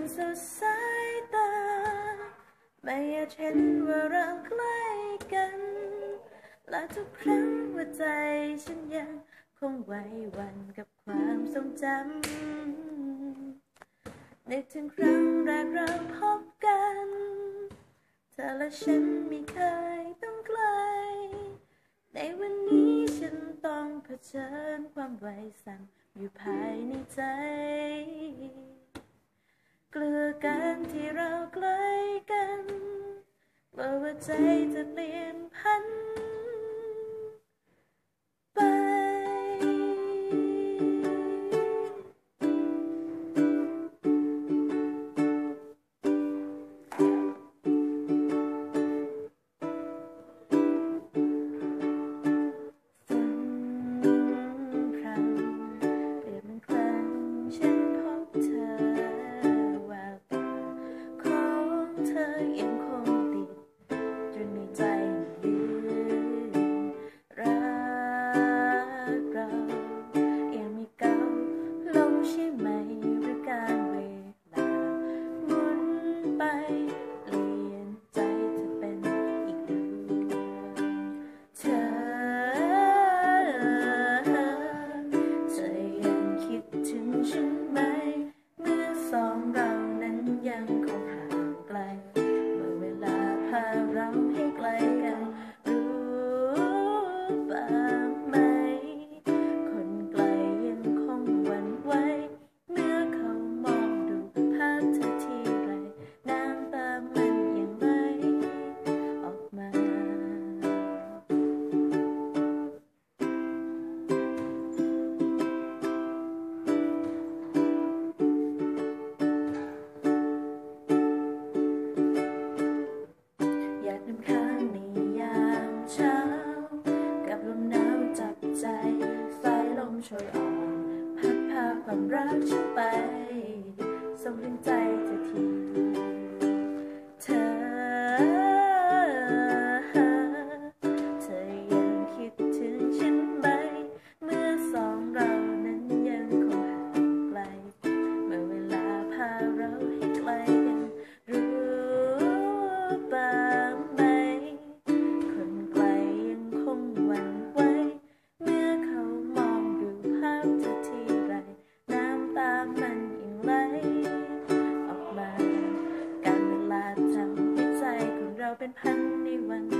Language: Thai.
นสุดสายตา ไม่อยากเห็นว่าเราใกล้กัน และทุกครั้งหัวใจฉันยังคงไหวหวันกับความทรงจำนึกถึงครั้งแรกเราพบกัน เธอและฉันไม่เคยต้องไกล ในวันนี้ฉันต้องเผชิญความไหวสั่นอยู่ภายในใจ กลือกันที่เราใกล้กันกลัวว่าใจจะเปลี่ยนพัน ของ นำค้างในยามเช้า กับลมหนาวจับใจ สายลมโชยอ่อน พัดพาความรักฉันไปส่งถึงใจเธอที เป็นพันในวัน